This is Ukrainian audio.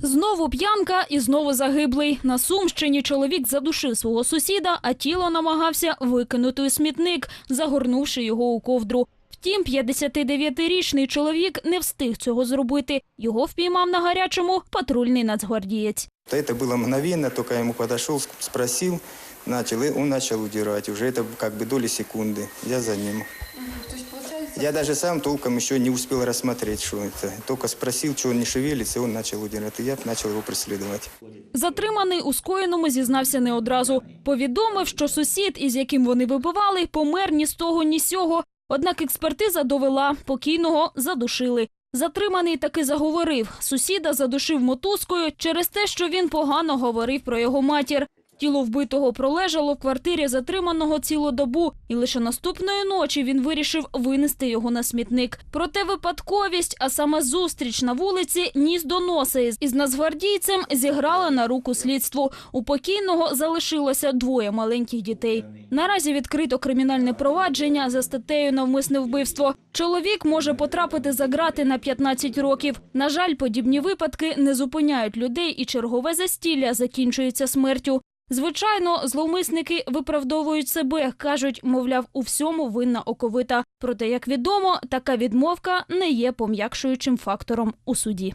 Знову п'янка і знову загиблий. На Сумщині чоловік задушив свого сусіда, а тіло намагався викинути у смітник, загорнувши його у ковдру. Втім, 59-річний чоловік не встиг цього зробити. Його впіймав на гарячому патрульний нацгвардієць. То Это было мгновенно, только я ему подошел, сп- спросил, начал, и он начал удирать. Уже это как бы доли секунды. Я за ним. Я даже сам толком еще не успел рассмотреть, что это. Только спросил, что он не шевелится, и он начал удирать. И я начал его преследовать. Затриманий у скоєному зізнався не одразу. Повідомив, що сусід, із яким вони вибивали, помер ні з того, ні з сього. Однак експертиза довела, покійного задушили. Затриманий таки заговорив. Сусіда задушив мотузкою через те, що він погано говорив про його матір. Тіло вбитого пролежало в квартирі затриманого цілу добу, і лише наступної ночі він вирішив винести його на смітник. Проте випадковість, а саме зустріч на вулиці, ніс до носа із нацгвардійцем зіграла на руку слідству. У покійного залишилося двоє маленьких дітей. Наразі відкрито кримінальне провадження за статтею навмисне вбивство. Чоловік може потрапити за грати на 15 років. На жаль, подібні випадки не зупиняють людей, і чергове застілля закінчується смертю. Звичайно, зловмисники виправдовують себе, кажуть, мовляв, у всьому винна оковита. Проте, як відомо, така відмовка не є пом'якшуючим фактором у суді.